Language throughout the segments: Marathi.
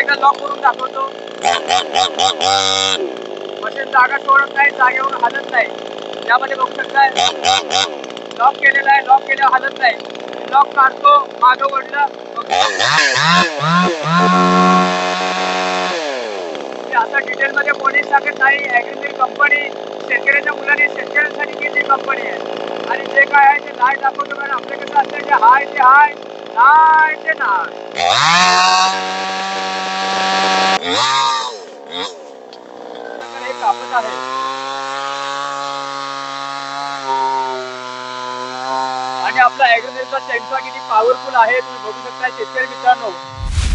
एकदा लॉक करून दाखवतो. मशीन जागा सोडत नाही जागेवर हलत नाही. त्यामध्ये बघू शकताय लॉक केलेला आहे लॉक केल्यावर हलत नाही. लॉक काढतो मागं वडलं आता डिटेल मध्ये कोणी सांगत नाही. ऍग्रिकल्चर कंपनी शेतकऱ्याच्या मुलाने शेतकऱ्यांसाठी केली कंपनी आहे आणि जे काय आहे ते नाही दाखवतो. कारण आपल्याकडे असते असतं हाय ते हाय नाही ते नाही. कापत आहे आणि आपला ऍग्रिकल्चरचा चेंसा किती पॉवरफुल आहे तुम्ही बघू शकता शेतकरी मित्रांनो.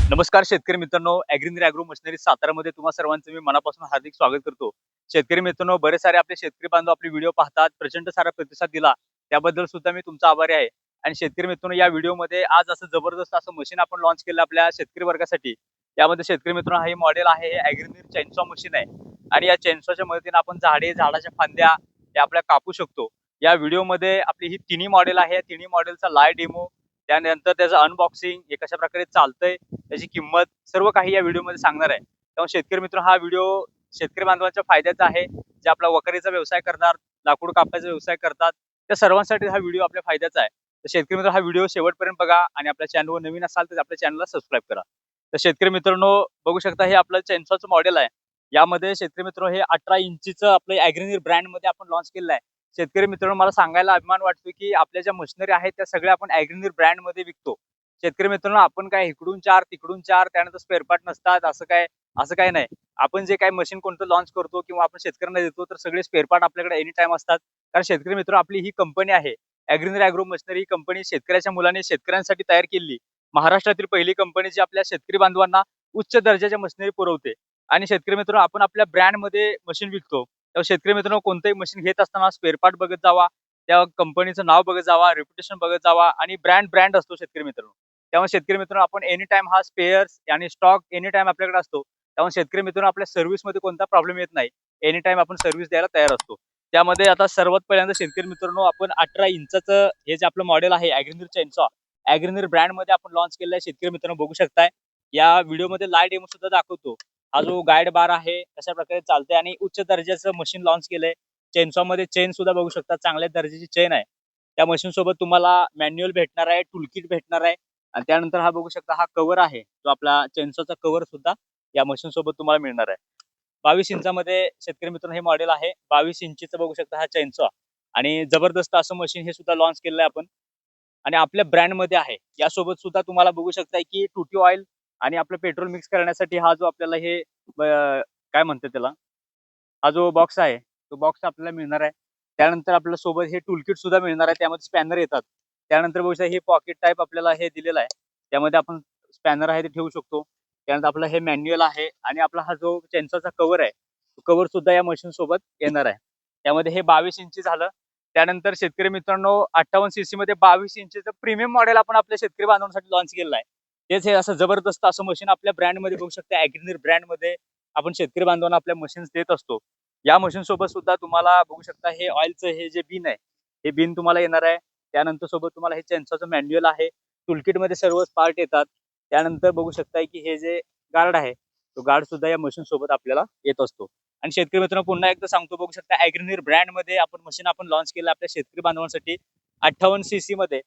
नमस्कार शेतकरी मित्रांनो ॲग्रिंद्री अॅग्रो मशिनरी सातारामध्ये तुम्हा सर्वांचं मी मनापासून हार्दिक स्वागत करतो. शेतकरी मित्रांनो बरेच सारे आपले शेतकरी बांधव आपले व्हिडिओ पाहतात प्रचंड सारा प्रतिसाद दिला त्याबद्दल सुद्धा मी तुमचा आभारी आहे. आणि शेतकरी मित्रांनो या व्हिडिओमध्ये आज असं जबरदस्त असं मशीन आपण लॉन्च केलं आपल्या शेतकरी वर्गासाठी. यामध्ये शेतकरी मित्रांनो हे मॉडेल आहे हे अॅग्रिनिर चेन्सॉ मशीन आहे. आणि या चेन्सॉच्या मदतीने आपण झाडे झाडाच्या फांद्या हे आपल्या कापू शकतो. या व्हिडिओमध्ये आपली ही तिन्ही मॉडेल आहे. या तिन्ही मॉडेलचा लाय डेमो त्यानंतर त्याचं अनबॉक्सिंग हे कशा प्रकारे चालतंय त्याची किंमत सर्व काही या व्हिडिओमध्ये सांगणार आहे. त्यामुळे शेतकरी मित्र हा व्हिडिओ शेतकरी बांधवांच्या फायद्याचा आहे. जे आपला वखरीचा व्यवसाय करणार लाकूड कापायचा व्यवसाय करतात त्या सर्वांसाठी हा व्हिडिओ आपल्या फायद्याचा आहे. तर शेतकरी मित्र हा व्हिडिओ शेवटपर्यंत बघा आणि आपल्या चॅनलवर नवीन असाल तर आपल्या चॅनलला सबस्क्राईब करा. तर शेतकरी मित्रांनो बघू शकता हे आपलं चेन्सॉचं मॉडेल आहे. यामध्ये शेतकरी मित्र हे अठरा इंचीचं आपलं ॲग्रिनिर ब्रँडमध्ये आपण लॉन्च केलेलं आहे. शेतकरी मित्रांनो मला सांगायला अभिमान वाटतो की आपल्या ज्या मशिनरी आहेत त्या सगळ्या आपण ॲग्रिनिर ब्रँडमध्ये विकतो. शेतकरी मित्रांनो आपण काय इकडून चार तिकडून चार त्यानंतर स्पेअर पार्ट नसतात असं काय असं काय नाही. आपण जे काय मशीन कोणतं लॉन्च करतो किंवा आपण शेतकऱ्यांना देतो तर सगळे स्पेअर पार्ट आपल्याकडे एनी टाइम असतात. कारण शेतकरी मित्र आपली ही कंपनी आहे. ॲग्रिनर अॅग्रो मशिनरी ही कंपनी शेतकऱ्याच्या मुलाने शेतकऱ्यांसाठी तयार केली. महाराष्ट्रातील पहिली कंपनी जी आपल्या शेतकरी बांधवांना उच्च दर्जाच्या मशिनरी पुरवते. आणि शेतकरी मित्रांनो आपण आपल्या ब्रँडमध्ये मशीन विकतो. तेव्हा शेतकरी मित्रांनो कोणतंही मशीन घेत असताना स्पेअर पार्ट बघत जावा त्या कंपनीचं नाव बघत जावा रेप्युटेशन बघत जावा आणि ब्रँड ब्रँड असतो शेतकरी मित्रांनो. त्यामुळे शेतकरी मित्रांनो आपण एनी टाइम हा स्पेअर्स आणि स्टॉक एनी टाइम आपल्याकडे असतो त्यामुळे शेतकरी मित्रांनो आपल्या सर्व्हिसमध्ये कोणता प्रॉब्लेम येत नाही. एनी टाइम आपण सर्व्हिस द्यायला तयार असतो. त्यामध्ये आता सर्वात पहिल्यांदा शेतकरी मित्रांनो आपण अठरा इंचाचं हे जे आपलं मॉडेल आहे ॲग्रिनिर ऍग्रीनर ब्रँडमध्ये आपण लॉन्च केलेला आहे. शेतकरी मित्रांनो बघू शकताय. या व्हिडिओमध्ये लाइट डेमो सुद्धा दाखवतो. हा जो गाईड बार आहे कशा प्रकारे चालते आणि उच्च दर्जाचं मशीन लॉन्च केलंय. चेनसॉ मध्ये चेन सुद्धा बघू शकता. चांगल्या दर्जाची चेन आहे. त्या मशीन सोबत तुम्हाला मॅन्युअल भेटणार आहे टूलकिट भेटणार आहे. आणि त्यानंतर हा बघू शकता हा कव्हर आहे. जो आपला चेनसॉचा कव्हर सुद्धा या मशीन सोबत तुम्हाला मिळणार आहे. बावीस इंचामध्ये शेतकरी मित्रांनो हे मॉडेल आहे. बावीस इंचीचं बघू शकता हा चेनसॉ आणि जबरदस्त असं मशीन हे सुद्धा लॉन्च केलेलं आहे आपण. आणि आपल्या ब्रँडमध्ये आहे. यासोबत सुद्धा तुम्हाला बघू शकताय की टुटी ऑइल आणि आपलं पेट्रोल मिक्स करण्यासाठी हा जो आपल्याला हे काय म्हणतात त्याला? हा जो बॉक्स आहे तो बॉक्स आपल्याला मिळणार आहे. त्यानंतर आपल्यासोबत हे टूलकिट सुद्धा मिळणार आहे. त्यामध्ये स्पॅनर येतात. त्यानंतर बघू शकता हे पॉकेट टाईप आपल्याला हे दिलेलं आहे. त्यामध्ये आपण स्पॅनर आहे ते ठेवू शकतो. त्यानंतर आपलं हे मॅन्युअल आहे आणि आपला हा जो चेंचाचा कव्हर आहे तो कव्हर सुद्धा या मशीन सोबत येणार आहे. त्यामध्ये हे बावीस इंची झालं. त्यानंतर शेतकरी मित्रांनो अठ्ठावन्न सीसी मध्ये बावीस इंचचं प्रीमियम मॉडेल आपण आपल्या शेतकरी बांधवांसाठी लॉन्च केलेलं आहे. तेच हे असं जबरदस्त असं मशीन आपल्या ब्रँडमध्ये बघू शकता ॲग्रिनिर ब्रँडमध्ये आपण शेतकरी बांधवांना आपल्या मशीन्स देत असतो. या मशीन सोबत सुद्धा तुम्हाला बघू शकता हे ऑइलचं हे जे बिन आहे हे बिन तुम्हाला येणार आहे. त्यानंतर सोबत तुम्हाला हे चेन्सॉचं मॅन्युअल आहे. टुलकिटमध्ये मध्ये पार्ट येतात. त्यानंतर बघू शकताय की हे जे गार्ड आहे तो गार्ड सुद्धा या मशीन सोबत आपल्याला येत असतो. आणि शेतकरी मित्रांनो पुन्हा एकदा सांगतो बघू शकता ॲग्रिनिर ब्रँडमध्ये आपण मशीन आपण लॉन्च केलं आपल्या शेतकरी बांधवांसाठी अठ्ठावन्न सीसी मध्ये.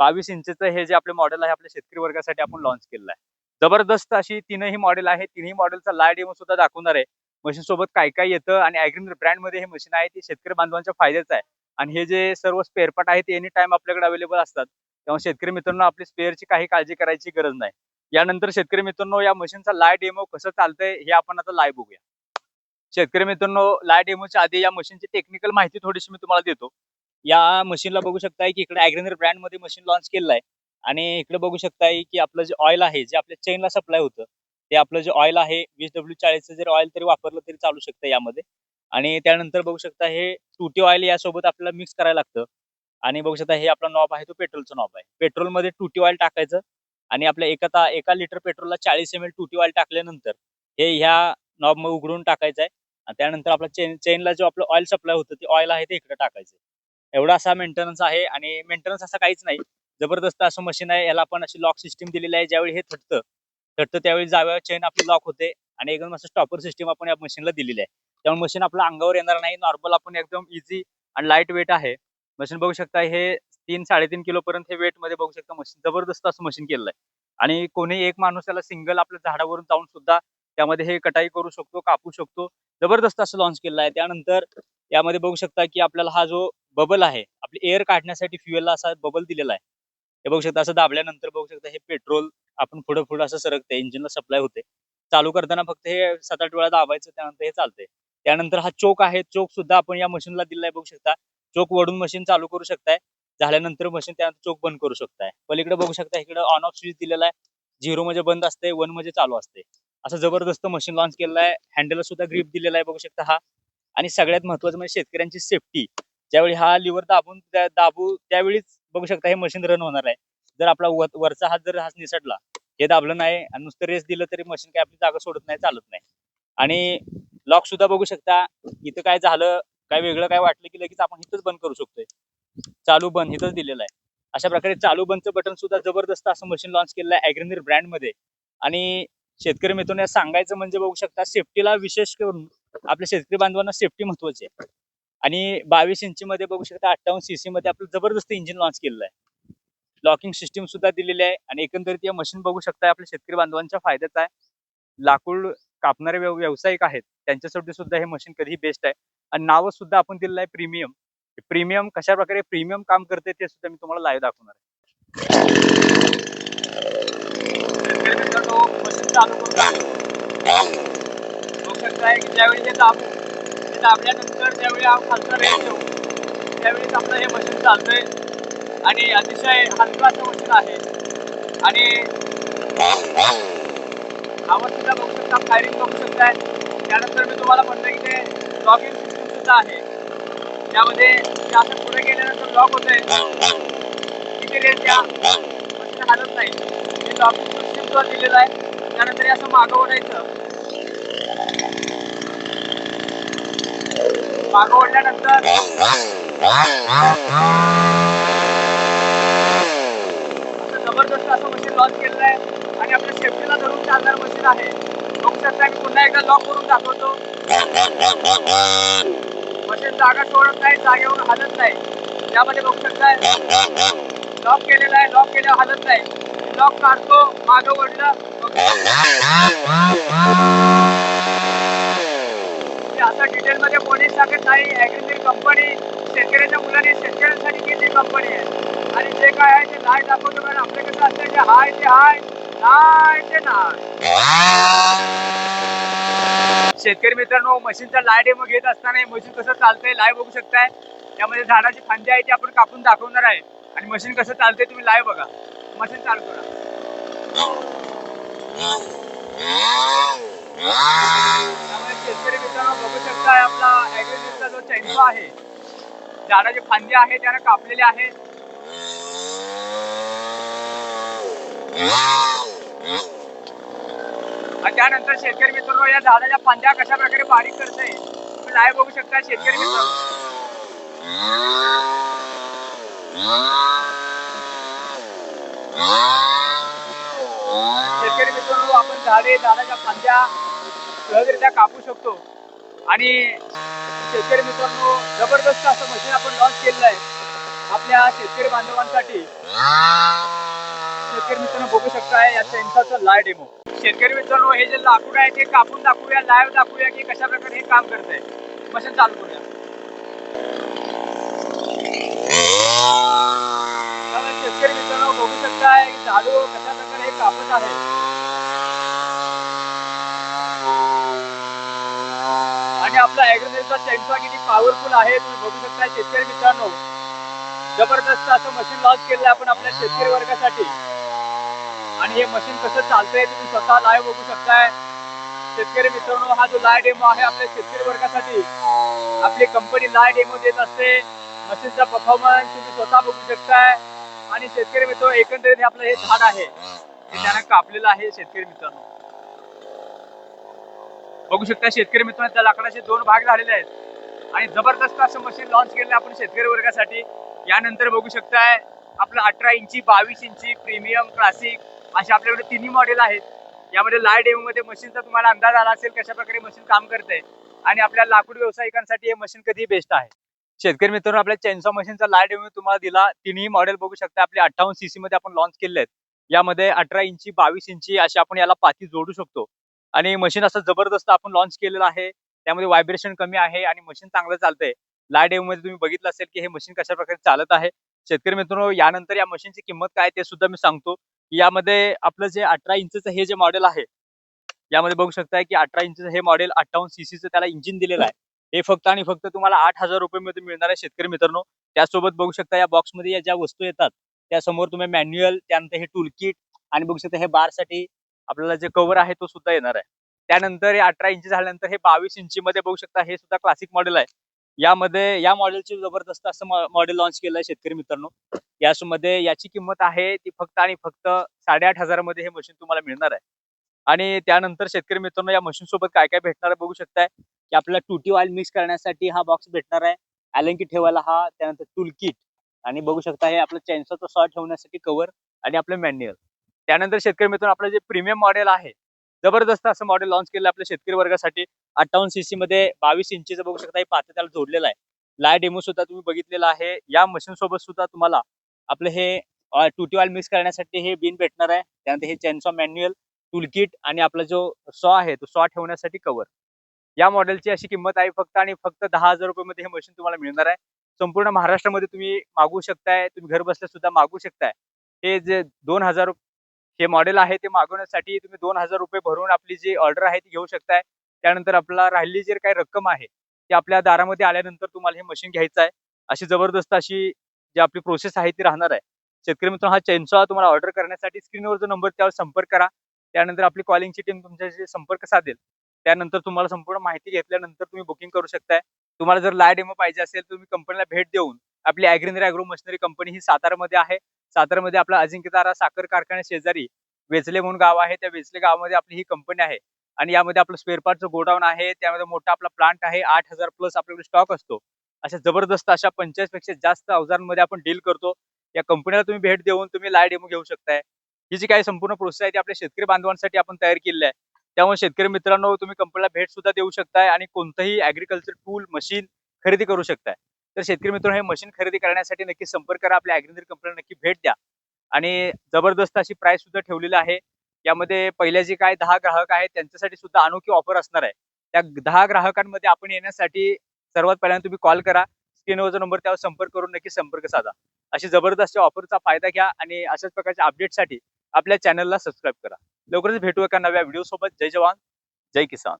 बावीस इंचचं हे जे आपले मॉडेल आहे आपल्या शेतकरी वर्गासाठी आपण लॉन्च केलेलं आहे. जबरदस्त अशी तीनही मॉडेल आहे तिन्ही मॉडेलचा लाइट येऊन सुद्धा दाखवणार आहे. मशीन सोबत काय काय येतं आणि ॲग्रिनिर ब्रँडमध्ये हे मशीन आहे ती शेतकरी बांधवांच्या फायद्याचं आहे. आणि हे जे सर्व स्पेअरपार्ट आहेत ते एनी टाइम आपल्याकडे अवेलेबल असतात. तेव्हा शेतकरी मित्रांनो आपली स्पेअरची काही काळजी करायची गरज नाही. यानंतर शेतकरी मित्रांनो या मशीनचा लाय डेमो कसं चालतंय हे आपण आता लाईव्ह बघूया. शेतकरी मित्रांनो लाय डेमोच्या आधी या मशीनची टेक्निकल माहिती थोडीशी मी तुम्हाला देतो. या मशीनला बघू शकताय की इकडे अॅग्रेनर ब्रँडमध्ये मशीन लॉन्च केलेलं आहे आणि इकडे बघू शकताय की आपलं जे ऑइल आहे जे आपल्या चेनला सप्लाय होतं ते आपलं जे ऑइल आहे वीस डब्ल्यू चाळीसचं जर ऑइल तरी वापरलं तरी चालू शकतं यामध्ये. आणि त्यानंतर बघू शकता हे टुटी ऑइल यासोबत आपल्याला मिक्स करायला लागतं. आणि बघू शकता हे आपला नॉब आहे तो पेट्रोलचा नॉब आहे. पेट्रोलमध्ये टुटी ऑइल टाकायचं आणि आपल्या एका एका लिटर पेट्रोलला चाळीस एम एल टुटी ऑइल टाकल्यानंतर हे ह्या नॉब उघडून टाकायचं आहे आणि त्यानंतर आपला चेन चेनला जो आपलं ऑइल सप्लाय होतं ते ऑइल आहे ते इकडे टाकायचं. एवढा असा मेंटेनन्स आहे आणि मेंटेनन्स असा काहीच नाही. जबरदस्त असं मशीन आहे याला आपण अशी लॉक सिस्टीम दिलेली आहे ज्यावेळी हे थटतं थटतं त्यावेळी जाव्या चेन आपली लॉक होते आणि एकदम असं स्टॉपर सिस्टीम आपण या मशीनला दिलेली आहे. त्यामुळे मशीन आपल्या अंगावर येणार नाही नॉर्मल आपण एकदम इझी आणि लाइट वेट आहे. मशीन बघू शकता हे तीन साडेतीन किलो पर्यंत हे वेटमध्ये बघू शकता मशीन जबरदस्त असं मशीन केलेलं आहे. आणि कोणी एक माणूस त्याला सिंगल आपल्या झाडावरून जाऊन सुद्धा त्यामध्ये हे कटाई करू शकतो कापू शकतो. जबरदस्त असं लॉन्च केलेलं आहे. त्यानंतर यामध्ये बघू शकता की आपल्याला हा जो बबल आहे आपली एअर काढण्यासाठी फ्युएलला असा बबल दिलेला आहे. हे बघू शकता असं दाबल्यानंतर बघू शकता हे पेट्रोल आपण पुढे पुढे असं सरकते इंजिनला सप्लाय होते चालू करताना फक्त हे सात आठ वेळा दाबायचं त्यानंतर हे चालते त्यानंतर हा चोक आहे चोक सुद्धा आपण या मशीनला दिलाय बघू शकता. चोक वडून मशीन चालू करू शकताय. झाल्यानंतर मशीन त्यानंतर चोक बंद करू शकताय. पलीकडे बघू शकता इकडे ऑन ऑफ स्विच दिलेला आहे. झिरो म्हणजे बंद असते वन म्हणजे चालू असते असं जबरदस्त मशीन लॉन्च केलेलं आहे हँडलला सुद्धा ग्रीप दिलेला आहे बघू शकता हा. आणि सगळ्यात महत्वाचं म्हणजे शेतकऱ्यांची सेफ्टी ज्यावेळी हा लिव्हर दाबून दाबू त्यावेळीच बघू शकता हे मशीन रन होणार आहे. जर आपला वरचा हात जर हात निसटला हे दाबलं नाही आणि नुसतं रेस दिलं तरी मशीन काय आपली जागा सोडत नाही चालत नाही. आणि लॉक सुद्धा बघू शकता इथं काय झालं काय वेगळं काय वाटलं की लगेच आपण इथंच बंद करू शकतोय. चालू बंद इथंच दिलेलं आहे. अशा प्रकारे चालू बंदचं बटन सुद्धा जबरदस्त असं मशीन लॉन्च केलेलं आहे अॅग्रेनिर ब्रँडमध्ये. आणि शेतकरी मित्रांनो सांगायचं म्हणजे बघू शकता सेफ्टीला विशेष करून आपल्या शेतकरी बांधवांना सेफ्टी महत्वाची आहे. आणि बावीस इंची मध्ये बघू शकता अठ्ठावन्न सीसी मध्ये आपलं जबरदस्त इंजिन लॉन्च केलेलं आहे. लॉकिंग सिस्टीम सुद्धा दिलेली आहे आणि एकंदरीत या मशीन बघू शकता आपल्या शेतकरी बांधवांच्या फायद्याचं आहे. लाकूड कापणारे व्यावसायिक आहेत त्यांच्यासाठी सुद्धा हे मशीन कधीही बेस्ट आहे. आणि नाव सुद्धा आपण दिलेलं आहे प्रीमियम प्रीमियम कशा प्रकारे प्रीमियम काम करते ते सुद्धा मी तुम्हाला लाईव्ह दाखवणार आहे. चालू करून दाखवतो. बघू आहे की ज्यावेळी ते दाबू ते दाबल्यानंतर ज्यावेळी हा खालचा रेट येऊ त्यावेळेस आपलं हे मशीन चालतंय आणि अतिशय हलकं असं मशीन आहे आणि आवाज सुद्धा बघू शकता फायरिंग बघू शकताय त्यानंतर मी तुम्हाला म्हणलं की ते लॉगिंग सिस्टम सुद्धा आहे त्यामध्ये ते असं पुढे गेल्यानंतर लॉक होतंय किती रेट द्या मशीन हालत नाही ते लॉगिंग सिस्टम सुद्धा दिलेलं आहे त्यानंतर असं मागं ओढायचं. मागं ओढल्यानंतर जबरदस्त असं मशीन लॉन्च केलेलं आहे आणि आपल्या सेफ्टीला धरून चालणार मशीन आहे. बघू शकता मी पुन्हा एकदा लॉक करून दाखवतो. मशीन जागा सोडत नाही जागेवरून हलत नाही. त्यामध्ये बघू शकताय. लॉक केलेला आहे लॉक केल्यावर हलत नाही. लॉक काढतो मागे वडलं आता डिटेल मध्ये पोलीस सांगत नाही. ऍग्रीमेंट कंपनी शेतकऱ्याच्या मुलांनी शेतकऱ्यांसाठी केली कंपनी आहे आणि जे काय आहे ते लाय दाखवतो कारण आपले कसं असतं जे हाय ते हाय नाय ते नाय शेतकरी मित्रांनो मशीनचा लाय डेमो घेत असताना मशीन कसं चालतंय लाय बघू शकताय. त्यामध्ये झाडाची फांदी आहे ती आपण कापून दाखवणार आहे. आणि मशीन कसं चालतंय तुम्ही लाय बघा. मशीन चालू करा. त्यामुळे शेतकरी मित्रांनो बघू शकताय आपला ऍग्रिकल्चरचा जो चैनू आहे झाडाचे फांदी आहे त्याला कापलेले आहे. आणि त्यानंतर शेतकरी मित्रांनो या झाडाच्या फांद्या कशा प्रकारे बारीक करते तुम्ही लाईव्ह बघू शकता शेतकरी मित्रांनो. शेतकरी मित्रांनो आपण झाडे झाडाच्या फांद्या सहजरित्या कापू शकतो. आणि शेतकरी मित्रांनो जबरदस्त असं मशीन आपण लॉन्च केलेलं आहे. आपल्या शेतकरी बांधवांसाठी. शेतकरी मित्रांनो बघू शकताय याचा सेन्सरचं लाय डेमो शेतकरी मित्रांनो हे जे लाकूड आहे ते कापून दाखवूया लाईव्ह दाखवूया की कशा प्रकारे हे काम करतंय मशीन चालू करूया त्यामुळे शेतकरी मित्रांनो बघू शकताय कशा प्रकारे कापत आहे? आणि आपला ऍग्रोनेटचा सेन्सर किती पॉवरफुल आहे तुम्ही बघू शकता शेतकरी मित्रांनो. जबरदस्त असं मशीन लॉन्च केलं आपण आपल्या शेतकरी वर्गासाठी. आणि हे मशीन कसं चालतंय तुम्ही स्वतः लाईव्ह बघू शकताय. शेतकरी मित्रांनो हा जो लाय डेमो आहे आपल्या शेतकरी वर्गासाठी. आपली कंपनी लाय डेमो देत असते. मशीनचा परफॉर्मन्स तुम्ही स्वतः बघू शकताय. आणि शेतकरी मित्र एकंदरीत हे आपलं हे झाड आहे. हे. त्यानं कापलेलं आहे शेतकरी मित्रांनो. बघू शकता शेतकरी मित्रांनो त्या लाकडाचे दोन भाग झालेले आहेत. आणि जबरदस्त असं मशीन लॉन्च केलं आपण शेतकरी वर्गासाठी. यानंतर बघू शकताय आपलं अठरा इंची बावीस इंची प्रीमियम क्लासिक असे आपल्याकडे तिन्ही मॉडेल आहेत. यामध्ये डेमो मध्ये मशीनचा तुम्हाला अंदाज आला असेल कशा प्रकारे मशीन काम करते आणि आपल्या लाकूड व्यावसायिकांसाठी हे मशीन कधी बेस्ट आहे. शेतकरी मित्रांनो आपल्या चेन्सॉ मशीनचा लाइट डेमो तुम्हाला दिला. तिन्ही मॉडेल बघू शकता. आपले अठ्ठावन्न सीसी मध्ये आपण लॉन्च केले आहेत यामध्ये अठरा इंची बावीस इंची अशी आपण याला पाती जोडू शकतो. आणि मशीन असं जबरदस्त आपण लॉन्च केलेलं आहे. त्यामध्ये व्हायब्रेशन कमी आहे आणि मशीन चांगलं चालतंय. लाइट डेमो मध्ये तुम्ही बघितलं असेल की हे मशीन कशा प्रकारे चालत आहे. शेतकरी मित्रांनो यानंतर या मशीनची किंमत काय ते सुद्धा मी सांगतो. यामध्ये आपलं जे अठरा इंचचं हे जे मॉडेल आहे यामध्ये बघू शकताय की अठरा इंचचं हे मॉडेल अठ्ठावन्न सीसीचं त्याला इंजिन दिलेलं आहे. हे फक्त आणि फक्त तुम्हाला आठ हजार रुपये मध्ये मिळणार आहे शेतकरी मित्रांनो. त्यासोबत बघू शकता या बॉक्समध्ये या ज्या वस्तू येतात त्यासमोर तुम्ही मॅन्युअल त्यानंतर हे टूल किट आणि बघू शकता हे बारसाठी आपल्याला जे कव्हर आहे तो सुद्धा येणार आहे. त्यानंतर हे अठरा इंची झाल्यानंतर हे बावीस इंची मध्ये बघू शकता हे सुद्धा क्लासिक मॉडेल आहे. यामध्ये या मॉडेलची जबरदस्त असं मॉडेल लॉन्च केलं आहे शेतकरी मित्रांनो. यामध्ये याची किंमत आहे ती फक्त आणि फक्त साडेआठ हजारामध्ये हे मशीन तुम्हाला मिळणार आहे. आणि त्यानंतर शेतकरी मित्रांनो या मशीन सोबत काय काय भेटणार आहे बघू शकताय. की आपल्याला टुटी ऑइल मिक्स करण्यासाठी हा बॉक्स भेटणार आहे. अँकी ठेवायला हा त्यानंतर टूल किट आणि बघू शकता हे आपलं चॅन्सरचा सॉ ठेवण्यासाठी कव्हर आणि आपलं मॅन्युअल त्यानंतर शेतकरी मित्रांनो आपलं जे प्रीमियम मॉडेल आहे जबरदस्त असं मॉडेल लॉन्च केलं आपल्या शेतकरी वर्गासाठी. अठ्ठावन्न सीसी मध्ये बावीस इंचीचं बघू शकता हे पात्र त्याला जोडलेलं आहे. लाय डेमो सुद्धा तुम्ही बघितलेला आहे. या मशीन सोबत सुद्धा तुम्हाला आपलं हे टुटी ऑइल मिक्स करण्यासाठी हे बिन भेटणार आहे. त्यानंतर हे चॅन्सॉ मॅन्युअल टूल किट आणि आपला जो सॉ आहे तो सॉ ठेवण्यासाठी कव्हर या मॉडेलची अशी किंमत आहे फक्त आणि फक्त दहा हजार रुपयेमध्ये हे मशीन तुम्हाला मिळणार आहे. संपूर्ण महाराष्ट्रामध्ये तुम्ही मागवू शकताय तुम्ही घर बसल्या सुद्धा मागू शकताय. हे जे दोन हजार हे मॉडेल आहे ते मागवण्यासाठी तुम्ही दोन हजार रुपये भरून आपली जी ऑर्डर आहे ती घेऊ शकताय. त्यानंतर आपला राहिलेली जी काही रक्कम आहे ती आपल्या दारामध्ये आल्यानंतर तुम्हाला हे मशीन घ्यायचं आहे. अशी जबरदस्त अशी जी आपली प्रोसेस आहे ती राहणार आहे. शेतकरी मित्रांनो हा चेनसॉ तुम्हाला ऑर्डर करण्यासाठी स्क्रीनवर जो नंबर त्यावर संपर्क करा. त्यानंतर आपली कॉलिंगची टीम तुमच्याशी संपर्क साधेल. त्यानंतर तुम्हाला संपूर्ण माहिती घेतल्यानंतर तुम्ही बुकिंग करू शकताय. तुम्हाला जर लाय डेमो पाहिजे असेल तुम्ही कंपनीला भेट देऊन आपली अॅग्रिनरी अॅग्रो मशिनरी कंपनी ही सातारामध्ये आहे. सातारामध्ये आपला अजिंक्यतारा साखर कारखान्या शेजारी वेचले म्हणून गाव आहे. त्या वेचले गावामध्ये आपली ही कंपनी आहे. आणि यामध्ये आपलं स्पेअर पार्टचं गोडाऊन आहे. त्यामध्ये मोठा आपला प्लांट आहे. आठ हजार प्लस आपल्याकडे स्टॉक असतो. अशा जबरदस्त अशा पंचाळीसपेक्षा जास्त अवजारांमध्ये आपण डील करतो. या कंपनीला तुम्ही भेट देऊन तुम्ही लाय डेमो घेऊ शकताय. ही जी काही संपूर्ण प्रोसेस आहे ती आपल्या शेतकरी बांधवांसाठी आपण तयार केलेली आहे. त्यामुळे शेतकरी मित्रांनो तुम्ही कंपनीला भेट सुद्धा देऊ शकताय आणि कोणतंही अॅग्रिकल्चर टूल मशीन खरेदी करू शकताय. तर शेतकरी मित्रांनो हे मशीन खरेदी करण्यासाठी नक्की संपर्क करा. आपल्या ऍग्रिकल्चर कंपनीला नक्की भेट द्या. आणि जबरदस्त अशी प्राइस सुद्धा ठेवलेली आहे. यामध्ये पहिल्या जे काय दहा ग्राहक आहेत त्यांच्यासाठी सुद्धा अनोखी ऑफर असणार आहे. त्या दहा ग्राहकांमध्ये आपण येण्यासाठी सर्वात पहिल्यांदा तुम्ही कॉल करा. स्क्रीनवरचा नंबर त्यावर संपर्क करून नक्की संपर्क साधा. अशी जबरदस्त ऑफरचा फायदा घ्या आणि अशाच प्रकारच्या अपडेटसाठी आपल्या चॅनलला सबस्क्राईब करा. लवकरच भेटू एका नव्या व्हिडिओ सोबत जय जवान. जय किसान.